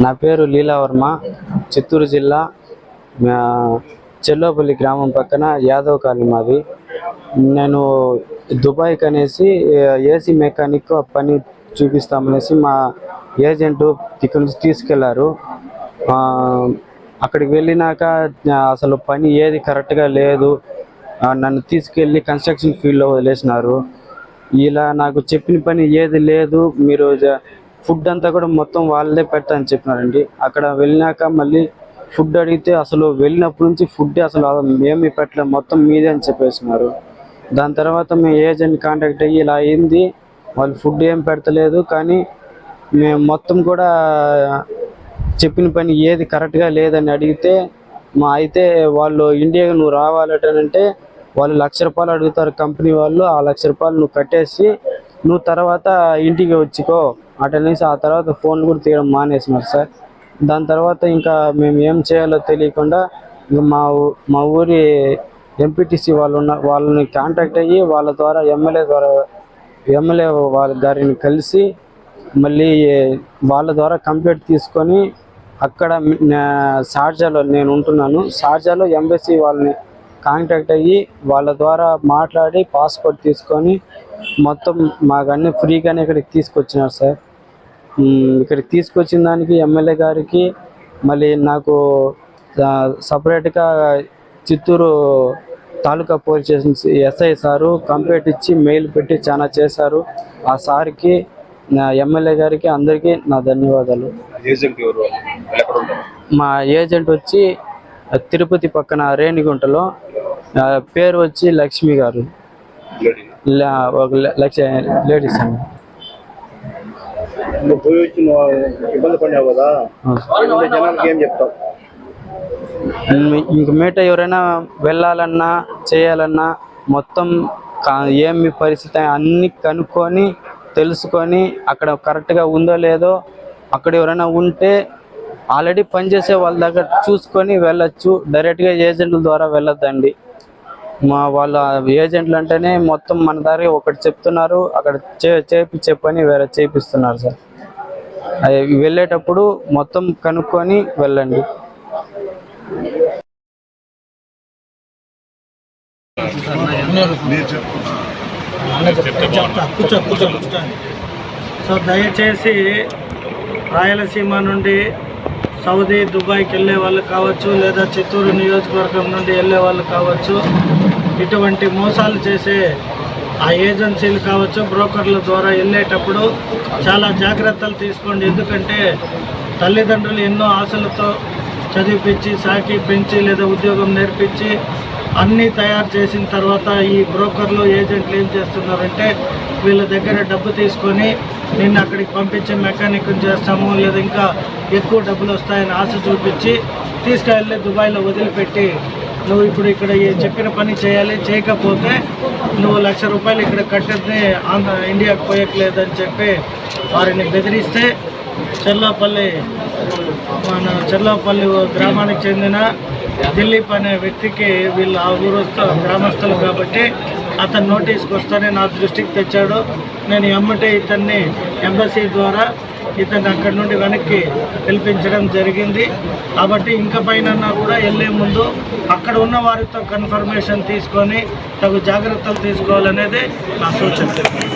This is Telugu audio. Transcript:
నా పేరు లీలావర్మ చిత్తూరు జిల్లా చెల్లోపల్లి గ్రామం పక్కన యాదవ్ కాలనీ మాది. నేను దుబాయ్కి అనేసి ఏసీ మెకానిక్ పని చూపిస్తామనేసి మా ఏజెంటు ఇక్కడి నుంచి తీసుకెళ్ళారు. అక్కడికి వెళ్ళినాక అసలు పని ఏది కరెక్ట్గా లేదు. నన్ను తీసుకెళ్ళి కన్స్ట్రక్షన్ ఫీల్డ్లో వదిలేసినారు. ఇలా నాకు చెప్పిన పని ఏది లేదు. మీరు జ- ఫుడ్ అంతా కూడా మొత్తం వాళ్ళే పెడతానని చెప్పినారండి. అక్కడ వెళ్ళినాక మళ్ళీ ఫుడ్ అడిగితే అసలు వెళ్ళినప్పటి నుంచి ఫుడ్ అసలు మేము పెట్టలేదు మొత్తం మీదే అని చెప్పేసినారు. దాని తర్వాత మేము ఏజెంట్ కాంటాక్ట్ అయ్యి ఇలా అయింది వాళ్ళు ఫుడ్ ఏం పెడతలేదు కానీ మేము మొత్తం కూడా చెప్పిన పని ఏది కరెక్ట్గా లేదని అడిగితే మా అయితే వాళ్ళు ఇండియాకి నువ్వు రావాలంటే వాళ్ళు లక్ష రూపాయలు అడుగుతారు కంపెనీ వాళ్ళు ఆ లక్ష రూపాయలు నువ్వు కట్టేసి నువ్వు తర్వాత ఇంటికి వచ్చుకో. అటెండెన్స్ ఆ తర్వాత ఫోన్ కూడా తీయడం మానేసినారు సార్. దాని తర్వాత ఇంకా మేము ఏం చేయాలో తెలియకుండా మా ఊ- మా ఊరి ఎంపీటీసీ వాళ్ళు ఉన్న వాళ్ళని కాంటాక్ట్ అయ్యి వాళ్ళ ద్వారా ఎమ్మెల్యే ద్వారా ఎమ్మెల్యే వాళ్ళ గారిని కలిసి మళ్ళీ వాళ్ళ ద్వారా కంప్లీట్ తీసుకొని అక్కడ షార్జాలో నేను ఉంటున్నాను. షార్జాలో ఎంబసీ వాళ్ళని కాంటాక్ట్ అయ్యి వాళ్ళ ద్వారా మాట్లాడి పాస్పోర్ట్ తీసుకొని మొత్తం మాకు అన్ని ఫ్రీగానే ఇక్కడికి తీసుకొచ్చినారు సార్. ఇక్కడికి తీసుకొచ్చిన దానికి ఎమ్మెల్యే గారికి మళ్ళీ నాకు సపరేట్గా Chittoor taluka police station SI sir complaint ఇచ్చి మెయిల్ పెట్టి చాలా చేశారు. ఆ సార్కి నా ఎమ్మెల్యే గారికి అందరికీ నా ధన్యవాదాలు. మా ఏజెంట్ వచ్చి తిరుపతి పక్కన రేణిగుంటలో పేరు వచ్చి లక్ష్మి గారు. లేడీస్ అండి. నువ్వు పోయి వచ్చి నువ్వు ఇబ్బంది పడినావు కదా జనాలకి ఏం చెప్తావు? ఇంక మీట ఎవరైనా వెళ్ళాలన్నా చేయాలన్నా మొత్తం ఏమి పరిస్థితి అన్ని కనుక్కొని తెలుసుకొని అక్కడ కరెక్ట్గా ఉందో లేదో అక్కడ ఎవరైనా ఉంటే ఆల్రెడీ పనిచేసే వాళ్ళ దగ్గర చూసుకొని వెళ్ళొచ్చు. డైరెక్ట్గా ఏజెంట్ల ద్వారా వెళ్ళొద్దండి. మా వాళ్ళ ఏజెంట్లు అంటేనే మొత్తం మన దారి ఒకటి చెప్తున్నారు అక్కడ చే చేపించే పని వేరే చేపిస్తున్నారు సార్. అది వెళ్ళేటప్పుడు మొత్తం కనుక్కొని వెళ్ళండి. సో దయచేసి రాయలసీమ నుండి సౌదీ దుబాయ్కి వెళ్ళే వాళ్ళు కావచ్చు లేదా చిత్తూరు నియోజకవర్గం నుండి వెళ్ళే వాళ్ళు కావచ్చు ఇటువంటి మోసాలు చేసే ఆ ఏజెన్సీలు కావచ్చు బ్రోకర్ల ద్వారా వెళ్ళేటప్పుడు చాలా జాగ్రత్తలు తీసుకోండి. ఎందుకంటే తల్లిదండ్రులు ఎన్నో ఆశలతో చదివిపించి సాకి పెంచి లేదా ఉద్యోగం నేర్పించి అన్నీ తయారు చేసిన తర్వాత ఈ బ్రోకర్లు ఏజెంట్లు ఏం చేస్తున్నారంటే వీళ్ళ దగ్గర డబ్బు తీసుకొని నిన్ను అక్కడికి పంపించి మెకానిక్ చేస్తాము లేదా ఇంకా ఎక్కువ డబ్బులు వస్తాయని ఆశ చూపించి తీసుకెళ్ళి దుబాయ్లో వదిలిపెట్టి నువ్వు ఇప్పుడు ఇక్కడ చెప్పిన పని చేయాలి చేయకపోతే నువ్వు లక్ష రూపాయలు ఇక్కడ కట్టేది ఆంధ్ర ఇండియాకు పోయట్లేదని చెప్పి వారిని బెదిరిస్తే చెర్లాపల్లి మన చెర్లాపల్లి గ్రామానికి చెందిన దిలీప్ అనే వ్యక్తికి వీళ్ళు ఆ ఊరొస్తా గ్రామస్తులు కాబట్టి అతను నోటీస్కి వస్తానే నా దృష్టికి తెచ్చాడు. నేను ఎమ్మటే ఇతన్ని ఎంబసీ ద్వారా ఇతన్ని అక్కడి నుండి వెనక్కి పిలిపించడం జరిగింది. కాబట్టి ఇంకా పైన కూడా వెళ్ళే ముందు అక్కడ ఉన్న వారితో కన్ఫర్మేషన్ తీసుకొని తగు జాగ్రత్తలు తీసుకోవాలనేది నా సూచన.